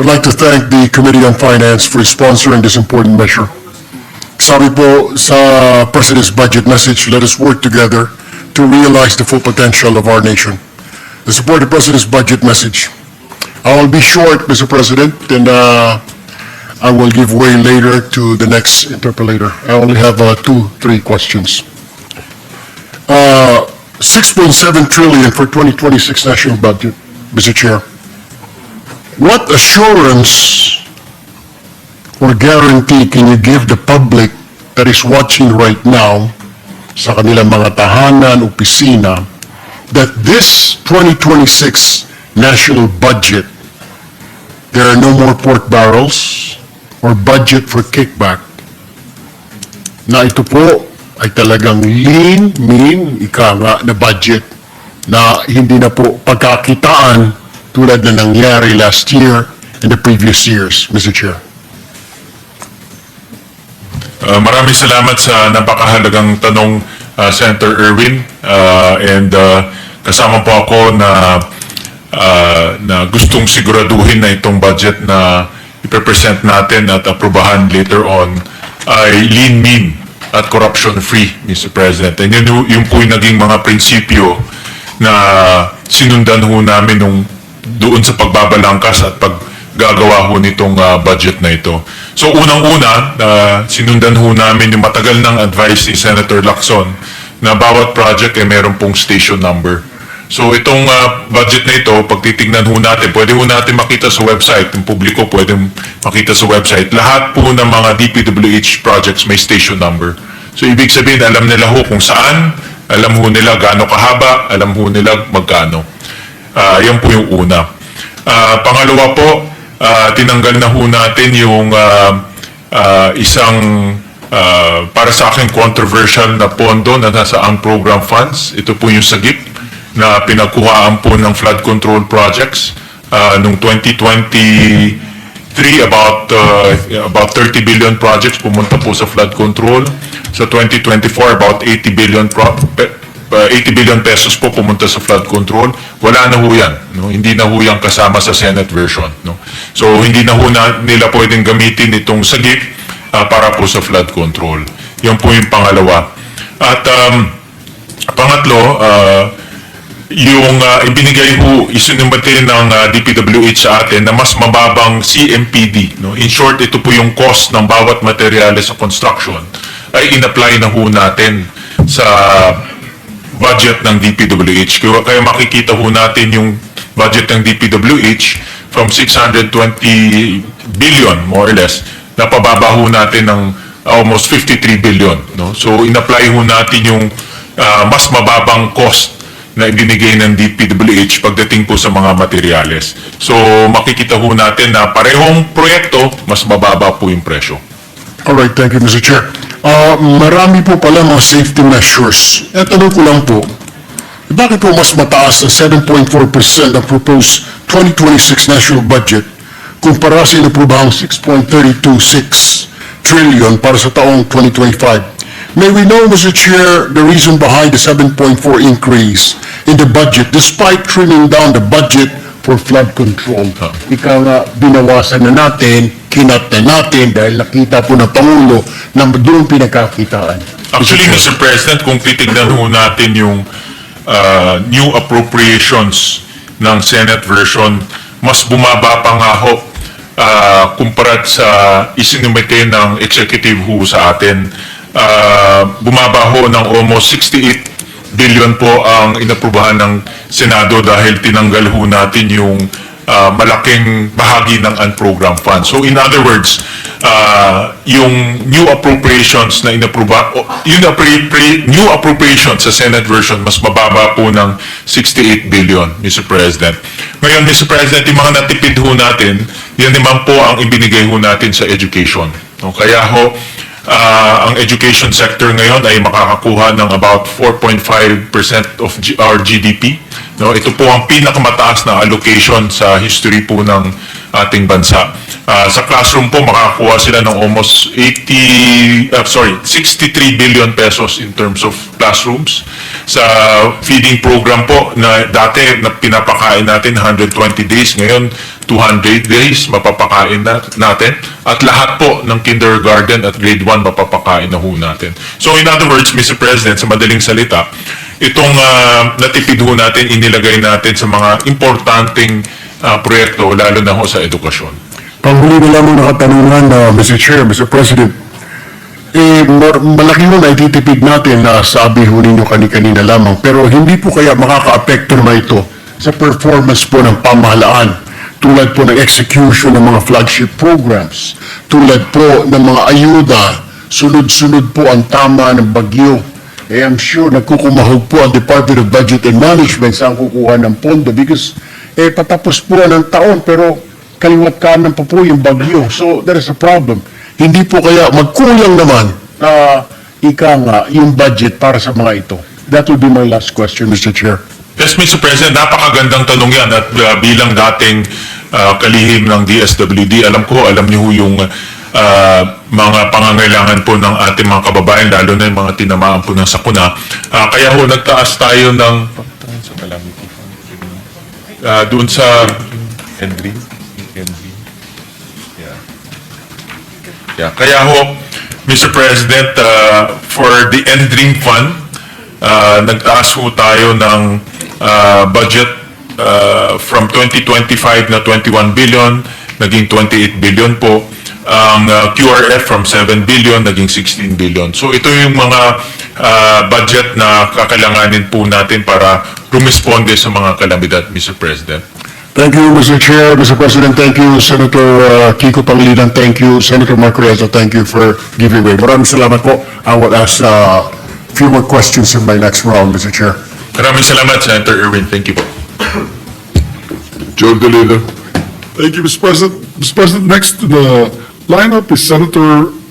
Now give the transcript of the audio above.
would like to thank the Committee on Finance for sponsoring this important measure. Sabi po sa President's budget message, let us work together to realize the full potential of our nation. To support the President's budget message, I will be short, Mr. President, and uh, I will give way later to the next interpolator. I only have uh, two, three questions. Uh, 6.7 trillion for 2026 national budget, Mr. Chair. What assurance or guarantee can you give the public that is watching right now sa kanilang mga tahanan, opisina, that this 2026 national budget, there are no more pork barrels or budget for kickback, na ito po ay talagang lean, mean, ika nga, na budget na hindi na po pagkakitaan tulad na nangyari last year and the previous years, Mr. Chair. Uh, maraming salamat sa napakahalagang tanong, uh, Senator Erwin. Uh, and uh, kasama po ako na, uh, na gustong siguraduhin na itong budget na ipepresent natin at aprobahan later on ay lean, mean at corruption-free, Mr. President. And yun, yung po yung naging mga prinsipyo na sinundan ho namin nung doon sa pagbabalangkas at paggagawa ho nitong ah, budget na ito. So unang-una, uh, sinundan ho namin yung matagal ng advice ni Senator Lacson na bawat project ay meron pong station number. So itong ah, budget na ito, pag titignan ho natin, pwede ho natin makita sa website, yung publiko pwede makita sa website, lahat po ng mga DPWH projects may station number. So ibig sabihin, alam nila ho kung saan, alam ho nila gaano kahaba, alam ho nila magkano. Ah, yan po yung una. Ah, pangalawa po, ah, tinanggal na ho natin yung ah, ah, isang ah, para sa akin controversial na pondo na nasa unprogrammed funds. Ito po yung sagip na pinagkuhaan po ng flood control projects ah, noong 2023 about ah, about 30 billion projects pumunta po sa flood control. Sa 2024 about 80 billion pro- uh, 80 billion pesos po pumunta sa flood control. Wala na ho yan. No? Hindi na ho yan kasama sa Senate version. No? So, hindi na ho na, nila pwedeng gamitin itong sagip uh, para po sa flood control. Yan po yung pangalawa. At um, pangatlo, uh, yung uh, ibinigay ho, isinumate ng uh, DPWH sa atin na mas mababang CMPD. No? In short, ito po yung cost ng bawat materyales sa construction ay in-apply na ho natin sa budget ng DPWH. Kaya, kaya makikita ho natin yung budget ng DPWH from 620 billion, more or less, napababa ho natin ng almost 53 billion. No? So, in-apply ho natin yung ah, mas mababang cost na ibinigay ng DPWH pagdating po sa mga materyales. So, makikita ho natin na parehong proyekto, mas mababa po yung presyo. All right, thank you, Mr. Chair. Ah, marami po pala mga safety measures. E tanong ko lang po, bakit po mas mataas ang 7.4% ang proposed 2026 national budget kumpara sa inaprobahang 6.326 trillion para sa taong 2025? May we know, Mr. Chair, the reason behind the 7.4 increase in the budget despite trimming down the budget for flood control? Ika nga, binawasan na natin, kinat na natin dahil nakita po ng Pangulo na doon pinagkakitaan. Actually, Mr. President, kung titignan ho natin yung uh, new appropriations ng Senate version, mas bumaba pa nga ho uh, kumparat sa isinumite ng executive ho sa atin. Uh, bumaba ho ng almost 68 billion po ang inaprubahan ng Senado dahil tinanggal ho natin yung uh, malaking bahagi ng unprogrammed funds. So in other words, uh, yung new appropriations na inapruba, yung appro- new appropriations sa Senate version mas mababa po ng 68 billion, Mr. President. Ngayon, Mr. President, yung mga natipid ho natin, yan naman po ang ibinigay ho natin sa education. No, kaya ho, Ah, ang education sector ngayon ay makakakuha ng about 4.5% of G- our GDP. No, ito po ang pinakamataas na allocation sa history po ng ating bansa. Ah, sa classroom po, makakakuha sila ng almost 80, ah, sorry, 63 billion pesos in terms of classrooms. Sa feeding program po, na dati na pinapakain natin 120 days, ngayon 200 days mapapakain na, natin. At lahat po ng kindergarten at grade 1 mapapakain na ho natin. So in other words, Mr. President, sa madaling salita, itong ah, natipid ho natin, inilagay natin sa mga importanteng ah, proyekto, lalo na ho sa edukasyon. Panghuli na lang ng katanungan, uh, Mr. Chair, Mr. President. Eh, malaki mo na ititipid natin na sabi ho ninyo kani-kanina lamang, pero hindi po kaya makaka-apekto naman ito sa performance po ng pamahalaan tulad po ng execution ng mga flagship programs, tulad po ng mga ayuda, sunod-sunod po ang tama ng bagyo. Eh, I'm sure nagkukumahog po ang Department of Budget and Management sa kukuha ng pondo because eh, patapos po ng taon pero kaliwat kanan pa po yung bagyo. So, there is a problem. Hindi po kaya magkulang naman na ika nga yung budget para sa mga ito. That will be my last question, Mr. Chair. Yes, Mr. President, napakagandang tanong yan at uh, bilang dating uh, kalihim ng DSWD, alam ko, alam niyo yung uh, mga pangangailangan po ng ating mga kababayan, lalo na yung mga tinamaan po ng sakuna. Uh, kaya ho, nagtaas tayo ng... Uh, doon sa... Henry? Henry? Yeah. Yeah, kaya ho, Mr. President, uh, for the Endring Fund, uh, nagtaas ho tayo ng uh, budget uh, from 2025 na 21 billion, naging 28 billion po. Ang uh, QRF from 7 billion, naging 16 billion. So ito yung mga uh, budget na kakailanganin po natin para rumisponde sa mga kalamidad, Mr. President. Thank you, Mr. Chair. Mr. President, thank you, Senator uh, Kiko Pangilinan. Thank you, Senator Marco Reza. Thank you for giving way. Maraming salamat po. I will ask uh, few more questions in my next round, Mr. Chair. Maraming salamat, Senator Irwin. Thank you po. Joe DeLeo. Thank you, Mr. President. Mr. President, next to the lineup is Senator